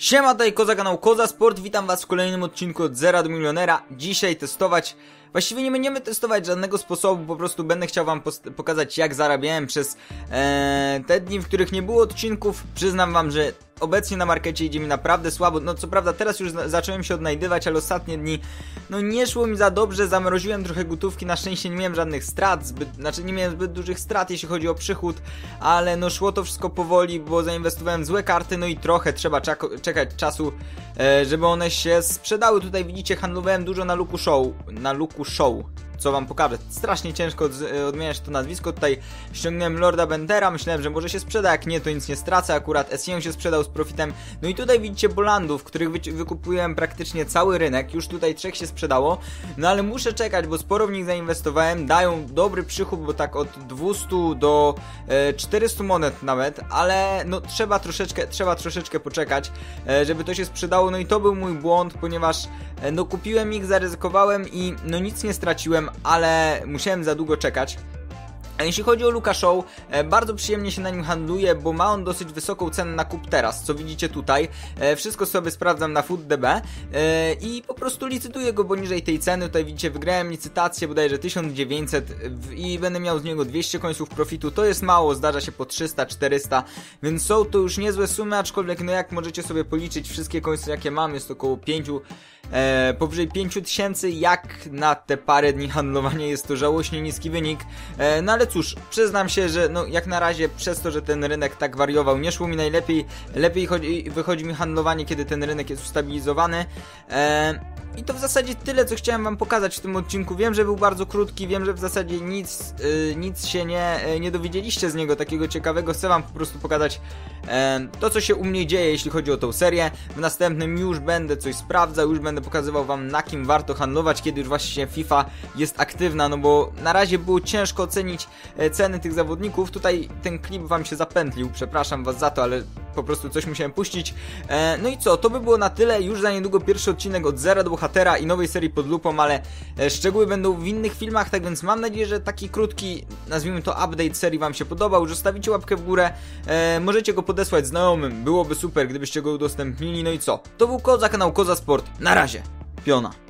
Siema, tutaj Koza, kanał Koza Sport, witam was w kolejnym odcinku od Zera do Milionera. Dzisiaj testować, właściwie nie będziemy testować żadnego sposobu, po prostu będę chciał wam pokazać jak zarabiałem przez ee, te dni, w których nie było odcinków. Przyznam wam, że obecnie na markecie idzie mi naprawdę słabo. No co prawda teraz już zacząłem się odnajdywać, ale ostatnie dni no nie szło mi za dobrze, zamroziłem trochę gotówki, na szczęście nie miałem żadnych strat, zbyt, znaczy nie miałem zbyt dużych strat jeśli chodzi o przychód, ale no szło to wszystko powoli, bo zainwestowałem złe karty, no i trochę trzeba czekać czasu, e, żeby one się sprzedały. Tutaj widzicie, handlowałem dużo na Luku Show, na Luku Show, co wam pokażę. Strasznie ciężko od, odmieniać to nazwisko. Tutaj ściągnąłem Lorda Bendera, myślałem, że może się sprzeda, jak nie, to nic nie stracę. Akurat SEM się sprzedał z profitem. No i tutaj widzicie Bolandów, których wy wykupiłem praktycznie cały rynek. Już tutaj trzech się sprzedało. No ale muszę czekać, bo sporo w nich zainwestowałem. Dają dobry przychód, bo tak od 200 do e, 400 monet nawet, ale no trzeba troszeczkę, trzeba troszeczkę poczekać, e, żeby to się sprzedało. No i to był mój błąd, ponieważ e, no kupiłem ich, zaryzykowałem i no nic nie straciłem, ale musiałem za długo czekać. A jeśli chodzi o Luka Show, e, bardzo przyjemnie się na nim handluje, bo ma on dosyć wysoką cenę na kup teraz, co widzicie tutaj. E, wszystko sobie sprawdzam na FoodDB e, i po prostu licytuję go poniżej tej ceny. Tutaj widzicie, wygrałem licytację bodajże 1900 i będę miał z niego 200 końców profitu. To jest mało, zdarza się po 300, 400, więc są to już niezłe sumy, aczkolwiek no jak możecie sobie policzyć wszystkie końce jakie mam, jest około 5 e, powyżej 5000 jak na te parę dni handlowania jest to żałośnie niski wynik e, no ale cóż, przyznam się, że no jak na razie przez to, że ten rynek tak wariował nie szło mi najlepiej. Lepiej chodzi, wychodzi mi handlowanie, kiedy ten rynek jest ustabilizowany. E, i to w zasadzie tyle, co chciałem wam pokazać w tym odcinku. Wiem, że był bardzo krótki, wiem, że w zasadzie nic, yy, nic się nie, yy, nie dowiedzieliście z niego takiego ciekawego. Chcę wam po prostu pokazać yy, to, co się u mnie dzieje, jeśli chodzi o tą serię. W następnym już będę coś sprawdzał, już będę pokazywał wam, na kim warto handlować, kiedy już właśnie FIFA jest aktywna, no bo na razie było ciężko ocenić e, ceny tych zawodników. Tutaj ten klip wam się zapętlił, przepraszam was za to, ale po prostu coś musiałem puścić. E, no i co, to by było na tyle. Już za niedługo pierwszy odcinek od Zera do Bohatera i nowej serii pod lupą, ale e, szczegóły będą w innych filmach, tak więc mam nadzieję, że taki krótki, nazwijmy to update serii Wam się podobał. Zostawicie łapkę w górę, e, możecie go podesłać znajomym, byłoby super, gdybyście go udostępnili. No i co, to był Koza, kanał Koza Sport. Na razie, piona.